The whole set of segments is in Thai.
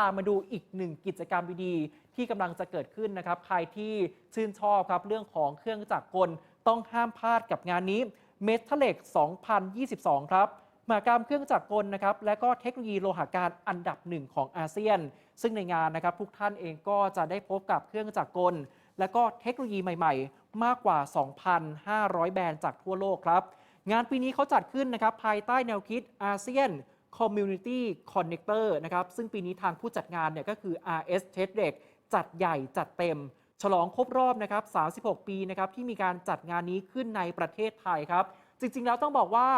ามาดูอีกหนึ่งกิจกรรมดีๆที่กำลังจะเกิดขึ้นนะครับ ใครที่ชื่นชอบครับเรื่องของเครื่องจักรกลต้องห้ามพลาดกับงานนี้เมทัลเล็ก2022 ครับมหากรรมเครื่องจักรกลนะครับและก็เทคโนโลยีโลหะการอันดับหนึ่งของอาเซียน ซึ่งในงานนะครับทุกท่านเองก็จะได้พบกับเครื่องจักรกล และก็เทคโนโลยีใหม่ๆ มากกว่า 2,500 แบรนด์จากทั่วโลกครับ งานปีนี้เขาจัดขึ้นนะครับภายใต้แนวคิดอาเซียน Community Connector นะครับ ซึ่งปีนี้ทางผู้จัดงานเนี่ยก็คือ RS t e d e x จัดใหญ่จัดเต็ม ฉลองครบรอบนะครับ 36 ปีนะครับที่มีการจัดงานนี้ขึ้นในประเทศไทยครับ จริง ๆ แล้วต้องบอกว่า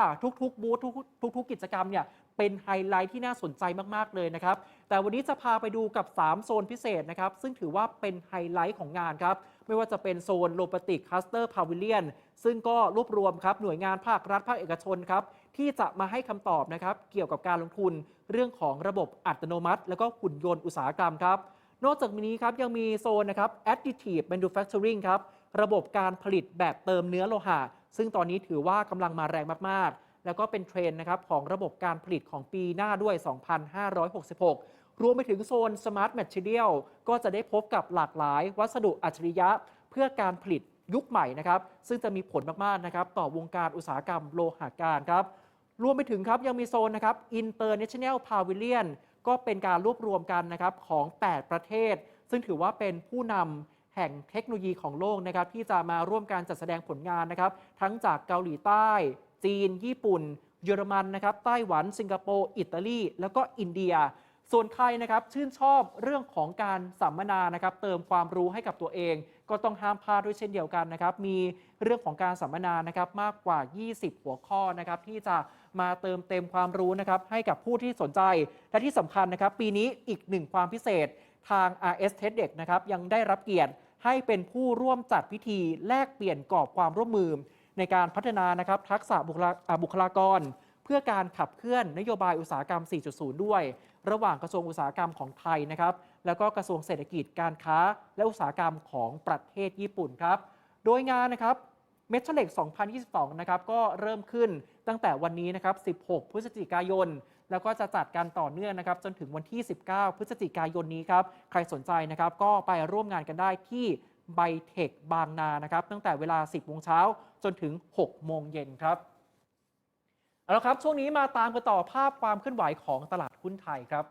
ทุกๆบูธทุกๆทุกๆ กิจกรรมเนี่ยเป็นไฮไลท์ที่น่าสนใจมาก ๆ เลยนะครับ แต่วันนี้จะพาไปดูกับ 3 โซนพิเศษนะครับ ซึ่งถือว่าเป็นไฮไลท์ของงานครับ ไม่ว่าจะเป็นโซนโลปติกคัสเตอร์พาวิเลียนซึ่งก็รวบรวมครับ หน่วยงานภาครัฐ ภาคเอกชนครับ ที่จะมาให้คำตอบนะครับเกี่ยวกับการลงทุนเรื่องของระบบอัตโนมัติ แล้วก็หุ่นยนต์อุตสาหกรรมครับ นอกจากนี้ครับยังมีโซนนะครับ additive manufacturing ครับระบบการผลิตแบบเติมเนื้อโลหะ ซึ่งตอนนี้ถือว่ากำลังมาแรงมากๆ แล้วก็เป็นเทรนด์นะครับของระบบการผลิตของปีหน้าด้วย 2566รวมไปถึงโซน smart material ก็จะได้พบกับหลากหลายวัสดุอัจฉริยะ เพื่อการผลิต ยุคใหม่นะครับ ซึ่งจะมีผลมากๆนะครับ ต่อวงการอุตสาหกรรมโลหะการครับรวมไปถึงครับยังมีโซนนะครับ International Pavilion ก็เป็นการรวบรวมกันนะครับของ 8 ประเทศ ซึ่งถือว่าเป็นผู้นำแห่งเทคโนโลยีของโลกนะครับ ที่จะมาร่วมการจัดแสดงผลงานนะครับ ทั้งจากเกาหลีใต้ จีน ญี่ปุ่น เยอรมันนะครับไต้หวัน สิงคโปร์ อิตาลี แล้วก็อินเดีย ส่วนใครนะครับชื่นชอบเรื่องของการสัมมนานะครับเติมความรู้ให้กับตัวเอง ก็ต้องห้ามพลาดด้วยเช่นเดียวกันนะครับ มีเรื่องของการสัมมนานะครับมากกว่า 20 หัวข้อนะครับที่จะมาเติมเต็มความรู้นะครับให้กับผู้ที่สนใจ และที่สำคัญนะครับ ปีนี้อีกหนึ่งความพิเศษทาง RS t e d e x นะครับยังได้รับเกียรติให้เป็นผู้ร่วมจัดพิธีแลกเปลี่ยนกรอบความร่วมมือ ในการพัฒนานะครับทักษะบุคลาอ่าบุคลากร เพื่อการขับเคลื่อนนโยบายอุตสาหกรรม 4.0 ด้วย ระหว่างกระทรวงอุตสาหกรรมของไทยนะครับ แล้วก็กระทรวงเศรษฐกิจการค้า และอุตสาหกรรมของประเทศญี่ปุ่นครับ โดยงานนะครับเมทัลเล็ก2022 นะครับ ก็เริ่มขึ้นตั้งแต่วันนี้นะครับ 16 พฤศจิกายน แล้วก็จะจัดกันต่อเนื่องนะครับ จนถึงวันที่ 19 พฤศจิกายนนี้ครับ ใครสนใจนะครับ ก็ไปร่วมงานกันได้ที่ไบเทคบางนานะครับ ตั้งแต่เวลา 10 โมงเช้าจนถึง 6 โมงเย็นครับ เอาละครับ ช่วงนี้มาตามกันต่อภาพความเคลื่อนไหวของตลาดหุ้นไทยครับ